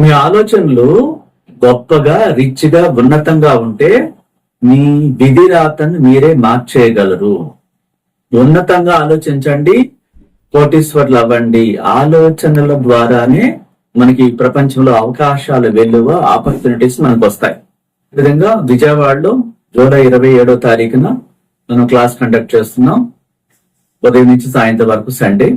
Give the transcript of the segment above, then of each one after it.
మీ ఆలోచనలు గొప్పగా రిచ్గా ఉన్నతంగా ఉంటే మీ విధి రాతను మీరే మార్చేయగలరు. ఉన్నతంగా ఆలోచించండి కోటీశ్వర్లు అవ్వండి. ఆలోచనల ద్వారానే మనకి ప్రపంచంలో అవకాశాలు వెలువ ఆపర్చునిటీస్ మనకు వస్తాయి ఈ విధంగా విజయవాడలో జూలై ఇరవై ఏడో తారీఖున మనం క్లాస్ కండక్ట్ చేస్తున్నాం. ఉదయం నుంచి సాయంత్రం వరకు సండే.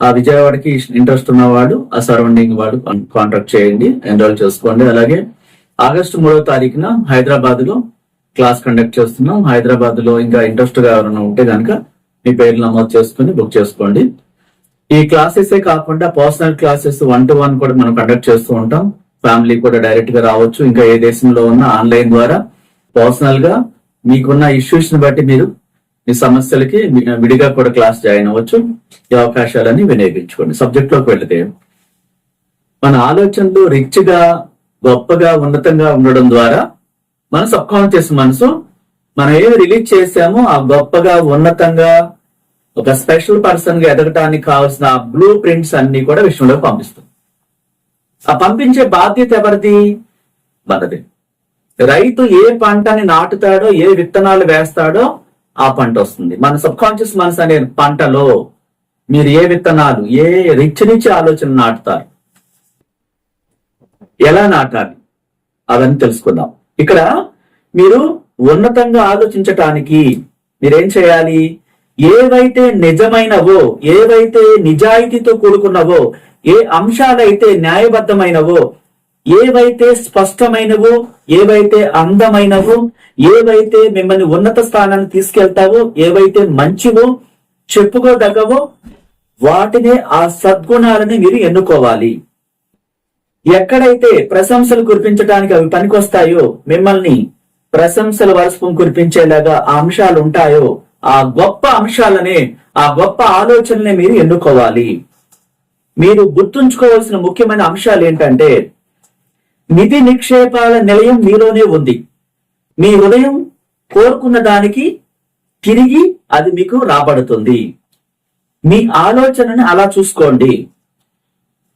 ఆ విజయవాడకి ఇంట్రెస్ట్ ఉన్న వాళ్ళు ఆ సరౌండింగ్ వాళ్ళు కాంటాక్ట్ చేయండి ఎన్రోల్ చేసుకోండి. అలాగే ఆగస్టు మూడో తారీఖున హైదరాబాద్లో క్లాస్ కండక్ట్ చేస్తున్నాం. హైదరాబాద్లో ఇంకా ఇంట్రెస్ట్గా ఎవరైనా ఉంటే కనుక మీ పేర్లు నమోదు చేసుకుని బుక్ చేసుకోండి. ఈ క్లాసెస్ కాకుండా personal classes one to one కూడా మనం కండక్ట్ చేస్తూ ఉంటాం. ఫ్యామిలీ కూడా డైరెక్ట్గా రావచ్చు. ఇంకా ఏ దేశంలో ఉన్న ఆన్లైన్ ద్వారా పర్సనల్గా మీకున్న ఇష్యూస్ని బట్టి మీరు మీ సమస్యలకి విడిగా కూడా క్లాస్ జాయిన్ అవ్వచ్చు. ఈ అవకాశాలన్నీ వినియోగించుకోండి. సబ్జెక్ట్లోకి వెళితే మన ఆలోచనలు రిచ్గా గొప్పగా ఉన్నతంగా ఉండడం ద్వారా మన సబ్ కాన్షియస్ మనసు మనం ఏమి రిలీజ్ చేసామో ఆ గొప్పగా ఉన్నతంగా ఒక స్పెషల్ పర్సన్గా ఎదగటానికి కావాల్సిన బ్లూ ప్రింట్స్ అన్ని కూడా విశ్వంలోకి పంపిస్తుంది ఆ పంపించే బాధ్యత ఎవరిది? మనది. రైతు ఏ పంటని నాటుతాడో ఏ విత్తనాలు వేస్తాడో ఆ పంట వస్తుంది. మన సబ్ కాన్షియస్ మనసు అనే పంటలో మీరు ఏ విత్తనాలు ఏ రిచ్ నుంచి ఆలోచన నాటుతారు? ఎలా నాటాలి? అవన్నీ తెలుసుకుందాం. ఇక్కడ మీరు ఉన్నతంగా ఆలోచించటానికి మీరేం చేయాలి? ఏవైతే నిజమైనవో ఏవైతే నిజాయితీతో కూడుకున్నవో ఏ అంశాలైతే న్యాయబద్ధమైనవో ఏవైతే స్పష్టమైనవో ఏవైతే అందమైనవో ఏవైతే మిమ్మల్ని ఉన్నత స్థానాన్ని తీసుకెళ్తావో ఏవైతే మంచివో చెప్పుకోదగ్గవో వాటినే ఆ సద్గుణాలని మీరు ఎన్నుకోవాలి. ఎక్కడైతే ప్రశంసలు కురిపించడానికి అవి పనికొస్తాయో మిమ్మల్ని ప్రశంసల వర్షం కురిపించేలాగా ఆ అంశాలు ఉంటాయో ఆ గొప్ప అంశాలనే ఆ గొప్ప ఆలోచనలే మీరు ఎన్నుకోవాలి. మీరు గుర్తుంచుకోవాల్సిన ముఖ్యమైన అంశాలు ఏంటంటే నిధి నిక్షేపాల నిలయం మీలోనే ఉంది. మీ హృదయం కోరుకున్న దానికి తిరిగి అది మీకు రాబడుతుంది. మీ ఆలోచనని అలా చూసుకోండి.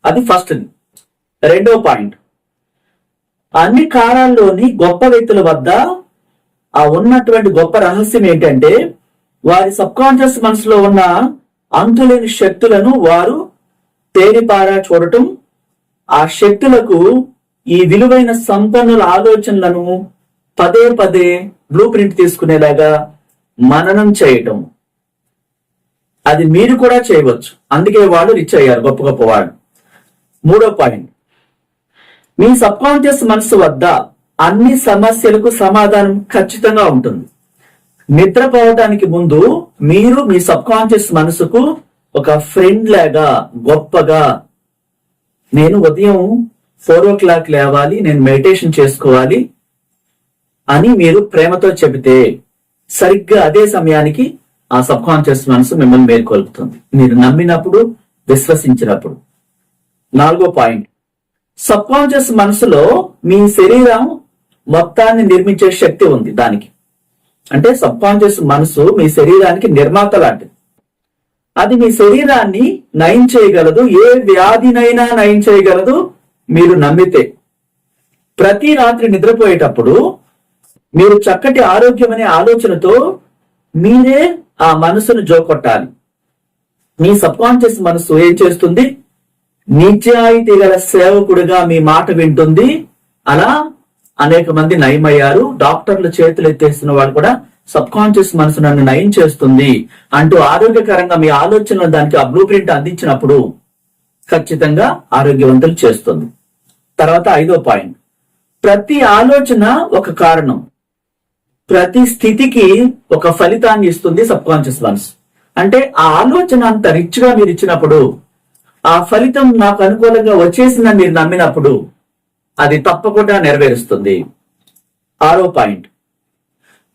అది ఫస్ట్ రెండో పాయింట్. అన్ని కాలాల్లోని గొప్ప వ్యక్తుల వద్ద ఆ ఉన్నటువంటి గొప్ప రహస్యం ఏంటంటే వారి సబ్ కాన్షియస్ మనసులో ఉన్న అంతులేని శక్తులను వారు తేలిపారా చూడటం ఆ శక్తులకు ఈ విలువైన సంపన్నుల ఆలోచనలను పదే పదే బ్లూ ప్రింట్ తీసుకునేలాగా మననం చేయటం. అది మీరు కూడా చేయవచ్చు. అందుకే వాళ్ళు రిచ్ అయ్యారు గొప్ప గొప్ప వాళ్ళు. మూడో పాయింట్. మీ సబ్ కాన్షియస్ మనసు వద్ద అన్ని సమస్యలకు సమాధానం ఖచ్చితంగా ఉంటుంది. నిద్రపోవటానికి ముందు మీరు మీ సబ్ కాన్షియస్ మనసుకు ఒక ఫ్రెండ్ లాగా గొప్పగా నేను ఉదయం ఫోర్ ఓ క్లాక్ లేవాలి నేను మెడిటేషన్ చేసుకోవాలి అని మీరు ప్రేమతో చెబితే సరిగ్గా అదే సమయానికి ఆ సబ్ కాన్షియస్ మనసు మిమ్మల్ని మేల్కొల్పుతుంది. మీరు నమ్మినప్పుడు విశ్వసించినప్పుడు. నాలుగో పాయింట్. సబ్ కాన్షియస్ మనసులో మీ శరీరం మొత్తాన్ని నిర్మించే శక్తి ఉంది దానికి. అంటే సబ్ కాన్షియస్ మనసు మీ శరీరానికి నిర్మాత లాంటిది. అది మీ శరీరాన్ని నయం చేయగలదు ఏ వ్యాధినైనా నయం చేయగలదు మీరు నమ్మితే ప్రతి రాత్రి నిద్రపోయేటప్పుడు మీరు చక్కటి ఆరోగ్యం అనే ఆలోచనతో మీరే ఆ మనసును జోకొట్టాలి. మీ సబ్ కాన్షియస్ మనసు ఏం చేస్తుంది? నిజాయితీ గల సేవకుడిగా మీ మాట వింటుంది. అలా అనేక మంది నయమయ్యారు. డాక్టర్లు చేతులు ఎత్తేస్తున్న వాళ్ళు కూడా సబ్ కాన్షియస్ మనసు నన్ను నయం చేస్తుంది అంటూ ఆరోగ్యకరంగా మీ ఆలోచనలు దానికి ఆ బ్లూ ప్రింట్ అందించినప్పుడు ఖచ్చితంగా ఆరోగ్యవంతులు చేస్తుంది. తర్వాత ఐదో పాయింట్. ప్రతి ఆలోచన ఒక కారణం. ప్రతి స్థితికి ఒక ఫలితాన్ని ఇస్తుంది సబ్ కాన్షియస్ మనసు అంటే ఆ ఆలోచన అంత రిచ్గా మీరు ఇచ్చినప్పుడు ఆ ఫలితం నాకు అనుకూలంగా వచ్చేసిందని మీరు నమ్మినప్పుడు అది తప్పకుండా నెరవేరుస్తుంది. ఆరో పాయింట్.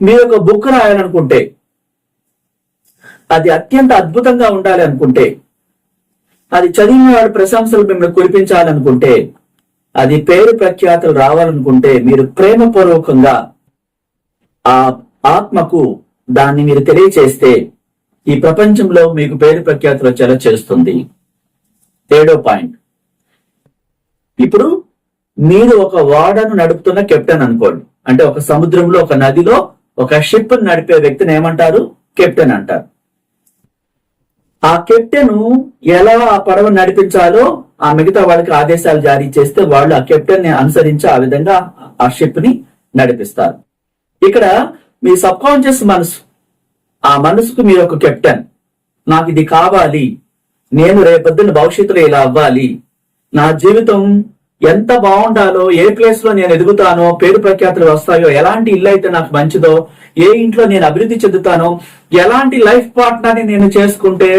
మీరు ఒక బుక్ రాయాలనుకుంటే అది అత్యంత అద్భుతంగా ఉండాలి అనుకుంటే అది చదివిన వాడు ప్రశంసలు మిమ్మల్ని కురిపించాలనుకుంటే అది పేరు ప్రఖ్యాతులు రావాలనుకుంటే మీరు ప్రేమపూర్వకంగా ఆ ఆత్మకు దాన్ని మీరు తెలియచేస్తే ఈ ప్రపంచంలో మీకు పేరు ప్రఖ్యాతులు వచ్చేలా చేస్తుంది. ఏడో పాయింట్. ఇప్పుడు మీరు ఒక వాడను నడుపుతున్న కెప్టెన్ అనుకోండి. అంటే ఒక సముద్రంలో ఒక నదిలో ఒక షిప్ నడిపే వ్యక్తిని ఏమంటారు? కెప్టెన్ అంటారు. ఆ కెప్టెన్ ఎలా ఆ పడవ నడిపించాలో ఆ మిగతా వాళ్ళకి ఆదేశాలు జారీ చేస్తే వాళ్ళు ఆ కెప్టెన్ని అనుసరించి ఆ విధంగా ఆ షిప్ని నడిపిస్తారు. ఇక్కడ మీ సబ్ కాన్షియస్ మనసు ఆ మనసుకు మీరు ఒక కెప్టెన్. నాకు ఇది కావాలి. నేను రేపొద్దున భవిష్యత్తులో ఇలా అవ్వాలి. నా జీవితం ఎంత బాగుండాలో ఏ ప్లేస్లో నేను ఎదుగుతానో పేరు ప్రఖ్యాతులు వస్తాయో ఎలాంటి ఇల్లు అయితే నాకు మంచిదో ఏ ఇంట్లో నేను అభివృద్ధి చెందుతానో ఎలాంటి లైఫ్ పార్ట్నర్ని నేను చేసుకుంటే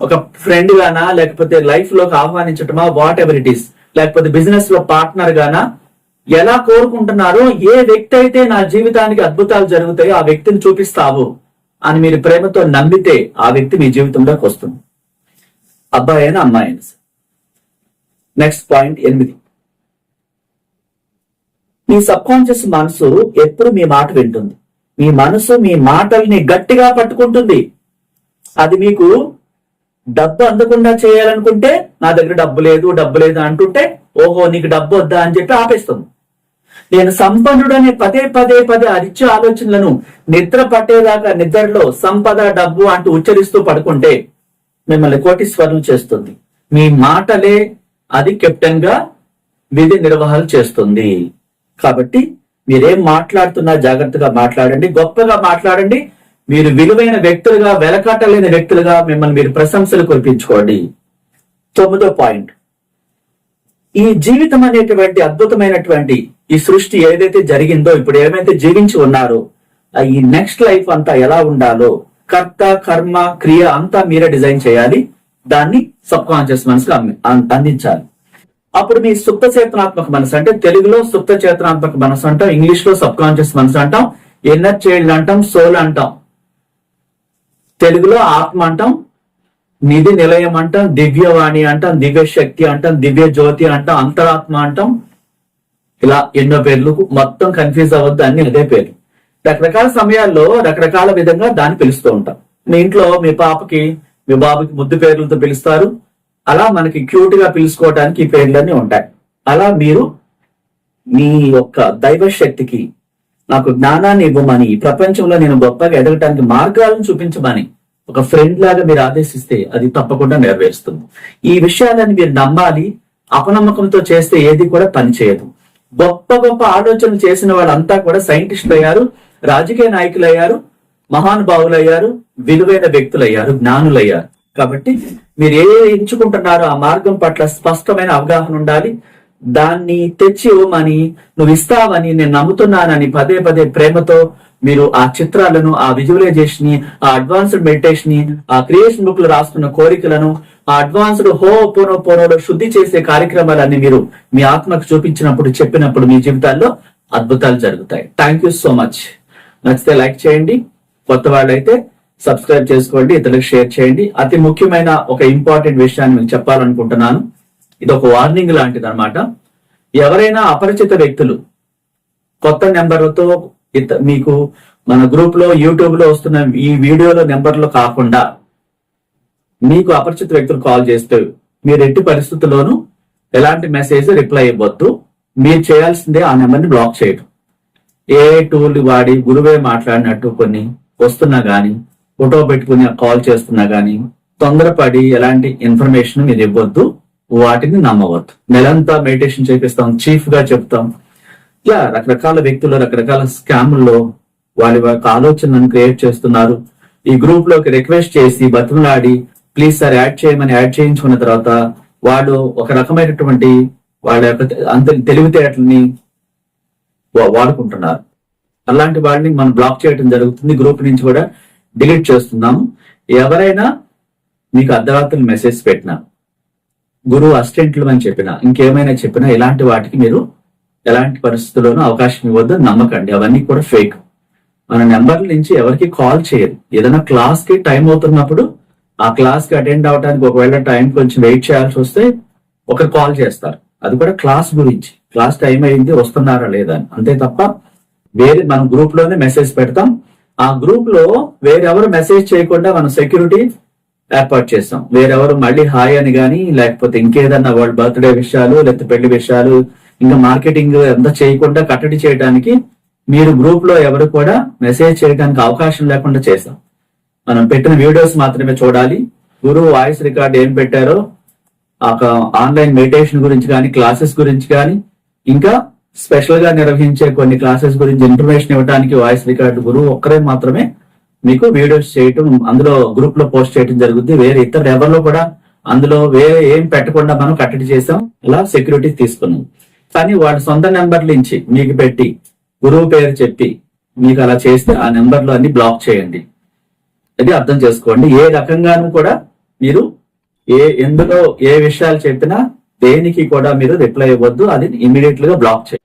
ఒక ఫ్రెండ్ గానా లేకపోతే లైఫ్లోకి ఆహ్వానించటమా వాట్ ఎవర్ ఇట్ ఈస్ లేకపోతే బిజినెస్లో పార్ట్నర్ గానా ఎలా కోరుకుంటున్నారో ఏ వ్యక్తి అయితే నా జీవితానికి అద్భుతాలు జరుగుతాయో ఆ వ్యక్తిని చూపిస్తావు అని మీరు ప్రేమతో నమ్మితే ఆ వ్యక్తి మీ జీవితంలోకి వస్తుంది. అబ్బాయి అయినా అమ్మాయి అయినా నెక్స్ట్ పాయింట్ ఎనిమిది. మీ సబ్ కాన్షియస్ మనసు ఎప్పుడు మీ మాట వింటుంది. మీ మనసు మీ మాటల్ని గట్టిగా పట్టుకుంటుంది. అది మీకు డబ్బు అందకుండా చేయాలనుకుంటే నా దగ్గర డబ్బు లేదు డబ్బు లేదు అంటుంటే ఓహో నీకు డబ్బు వద్దా అని చెప్పి ఆపేస్తుంది. నేను సంపన్నుడనే పదే పదే పదే అరిచే ఆలోచనలను నిద్ర పట్టేదాకా నిద్రలో సంపద డబ్బు అంటూ ఉచ్చరిస్తూ పడుకుంటే మిమ్మల్ని కోటీశ్వరులు చేస్తుంది. మీ మాటలే అది కెప్టెన్గా విధి నిర్వహణ చేస్తుంది. కాబట్టి మీరేం మాట్లాడుతున్నా జాగ్రత్తగా మాట్లాడండి గొప్పగా మాట్లాడండి. మీరు విలువైన వ్యక్తులుగా వెలకాటలేని వ్యక్తులుగా మిమ్మల్ని మీరు ప్రశంసలు కురిపించుకోండి. తొమ్మిదో పాయింట్. ఈ జీవితం అనేటువంటి అద్భుతమైనటువంటి ఈ సృష్టి ఏదైతే జరిగిందో ఇప్పుడు ఏమైతే జీవించి ఉన్నారో ఈ నెక్స్ట్ లైఫ్ అంతా ఎలా ఉండాలో కర్త కర్మ క్రియ అంతా మీరే డిజైన్ చేయాలి. దాన్ని సబ్ కాన్షియస్ మనసులో అందించాలి. అప్పుడు మీ సుప్త చేతనాత్మక మనసు అంటే తెలుగులో సుప్త చేతనాత్మక మనసు అంటాం ఇంగ్లీష్లో సబ్ కాన్షియస్ మనసు అంటాం ఎన్నర్ చైల్డ్ అంటాం సోల్ అంటాం. తెలుగులో ఆత్మ అంటాం నిధి నిలయం అంటాం దివ్యవాణి అంటాం దివ్య శక్తి అంటాం దివ్య జ్యోతి అంటాం అంతరాత్మ అంటాం. ఇలా ఎన్నో పేర్లు మొత్తం కన్ఫ్యూజ్ అవ్వద్దు అన్ని అదే పేరు రకరకాల సమయాల్లో రకరకాల విధంగా దాన్ని పిలుస్తూ ఉంటాం. మీ ఇంట్లో మీ పాపకి మీ బాబుకి ముద్దు పేర్లతో పిలుస్తారు. అలా మనకి క్యూట్గా పిలుచుకోవటానికి ఈ పేర్లన్నీ ఉంటాయి. అలా మీరు మీ యొక్క దైవ శక్తికి నాకు జ్ఞానాన్ని ఇవ్వమని ఈ ప్రపంచంలో నేను గొప్పగా ఎదగటానికి మార్గాలను చూపించమని ఒక ఫ్రెండ్ లాగా మీరు ఆదేశిస్తే అది తప్పకుండా నెరవేరుస్తుంది. ఈ విషయాలను మీరు నమ్మాలి అపనమ్మకంతో చేస్తే ఏది కూడా పనిచేయదు గొప్ప గొప్ప ఆలోచనలు చేసిన వాళ్ళంతా కూడా సైంటిస్టులు అయ్యారు రాజకీయ నాయకులు అయ్యారు మహానుభావులు అయ్యారు విలువైన వ్యక్తులు అయ్యారు జ్ఞానులయ్యారు. కాబట్టి మీరు ఏ ఎంచుకుంటున్నారో ఆ మార్గం పట్ల స్పష్టమైన అవగాహన ఉండాలి. దాన్ని తెచ్చి ఇవ్వమని నువ్వు ఇస్తావని నేను నమ్ముతున్నానని పదే పదే ప్రేమతో మీరు ఆ చిత్రాలను ఆ విజువలైజేషన్ని ఆ అడ్వాన్స్డ్ మెడిటేషన్ని ఆ క్రియేషన్ బుక్లో రాసుకున్న కోరికలను ఆ అడ్వాన్స్డ్ హో పోనో పోనోలో శుద్ధి చేసే కార్యక్రమాలన్నీ మీరు మీ ఆత్మకు చూపించినప్పుడు చెప్పినప్పుడు మీ జీవితాల్లో అద్భుతాలు జరుగుతాయి. థ్యాంక్ యూ సో మచ్ నచ్చితే లైక్ చేయండి. కొత్త వాళ్ళైతే సబ్స్క్రైబ్ చేసుకోండి ఇతరులకు షేర్ చేయండి. అతి ముఖ్యమైన ఒక ఇంపార్టెంట్ విషయాన్ని మీకు చెప్పాలనుకుంటున్నాను. ఇది ఒక వార్నింగ్ లాంటిది అనమాట ఎవరైనా అపరిచిత వ్యక్తులు కొత్త నెంబర్లతో ఇత మీకు మన గ్రూప్లో యూట్యూబ్లో వస్తున్న ఈ వీడియోలో నెంబర్లు కాకుండా మీకు అపరిచిత వ్యక్తులు కాల్ చేస్తే మీరు ఎట్టి పరిస్థితుల్లోనూ ఎలాంటి మెసేజ్ రిప్లై ఇవ్వద్దు. మీరు చేయాల్సిందే ఆ నెంబర్ని బ్లాక్ చేయడం ఏ టూల్ వాడి గురువే మాట్లాడినట్టు కొన్ని వస్తున్నా గానీ ఫోటో పెట్టుకుని కాల్ చేస్తున్నా కానీ తొందరపడి ఎలాంటి ఇన్ఫర్మేషన్ మీరు ఇవ్వద్దు వాటిని నమ్మవద్దు. నెలంతా మెడిటేషన్ చేపిస్తాం చీఫ్గా చెప్తాం. ఇలా రకరకాల వ్యక్తులు రకరకాల స్కాముల్లో వాళ్ళ యొక్క ఆలోచనలను క్రియేట్ చేస్తున్నారు. ఈ గ్రూప్లోకి రిక్వెస్ట్ చేసి బతులాడి ప్లీజ్ సార్ యాడ్ చేయమని యాడ్ చేయించుకున్న తర్వాత వాళ్ళు ఒక రకమైనటువంటి వాళ్ళ యొక్క అంత తెలివితేటల్ని వా- వాడుకుంటున్నారు. అలాంటి వాళ్ళని మనం బ్లాక్ చేయడం జరుగుతుంది. గ్రూప్ నుంచి కూడా డిలీట్ చేస్తున్నాము ఎవరైనా మీకు అర్ధరాత్రులు మెసేజ్ పెట్టినా గురువు అసిస్టెంట్లు అని చెప్పినా ఇంకేమైనా చెప్పినా ఇలాంటి వాటికి మీరు ఎలాంటి పరిస్థితుల్లోనూ అవకాశం ఇవ్వద్దు నమ్మకండి. అవన్నీ కూడా ఫేక్ మన నెంబర్ల నుంచి ఎవరికి కాల్ చేయరు. ఏదైనా క్లాస్కి టైం అవుతున్నప్పుడు ఆ క్లాస్కి అటెండ్ అవడానికి ఒకవేళ టైం కొంచెం వెయిట్ చేయాల్సి వస్తే ఒకరు కాల్ చేస్తారు. అది కూడా క్లాస్ గురించి. క్లాస్ టైం అయింది వస్తున్నారా లేదా అని. అంతే తప్ప వేరే మనం గ్రూప్లోనే మెసేజ్ పెడతాం. ఆ గ్రూప్లో వేరెవరు మెసేజ్ చేయకుండా మనం సెక్యూరిటీ ఏర్పాటు చేస్తాం. వేరెవరు మళ్ళీ హాయ్ అని కానీ లేకపోతే ఇంకేదన్నా వాళ్ళ బర్త్డే విషయాలు లేకపోతే పెళ్ళి విషయాలు ఇంకా మార్కెటింగ్ ఎంత చేయకుండా కట్టడి చేయడానికి మీరు గ్రూప్లో ఎవరు కూడా మెసేజ్ చేయడానికి అవకాశం లేకుండా చేస్తాం. మనం పెట్టిన వీడియోస్ మాత్రమే చూడాలి. గురువు వాయిస్ రికార్డ్ ఏం పెట్టారో ఆన్లైన్ మెడిటేషన్ గురించి కానీ క్లాసెస్ గురించి కానీ ఇంకా స్పెషల్గా నిర్వహించే కొన్ని క్లాసెస్ గురించి ఇన్ఫర్మేషన్ ఇవ్వడానికి వాయిస్ రికార్డు గురువు ఒక్కరే మాత్రమే మీకు వీడియోస్ చేయటం అందులో గ్రూప్లో పోస్ట్ చేయడం జరుగుతుంది వేరే ఇతర ఎవరిలో కూడా అందులో వేరే ఏం పెట్టకుండా మనం కట్టడి చేసాం ఇలా సెక్యూరిటీ తీసుకున్నాం. కానీ వాళ్ళ సొంత నెంబర్లు ఇచ్చి మీకు పెట్టి గురువు పేరు చెప్పి మీకు అలా చేస్తే ఆ నెంబర్లు అన్ని బ్లాక్ చేయండి. అది అర్థం చేసుకోండి. ఏ రకంగానూ కూడా మీరు ఏ ఎందులో ఏ విషయాలు చెప్పినా దేనికి కూడా మీరు రిప్లై ఇవ్వద్దు అది ఇమీడియట్గా బ్లాక్ చేయండి.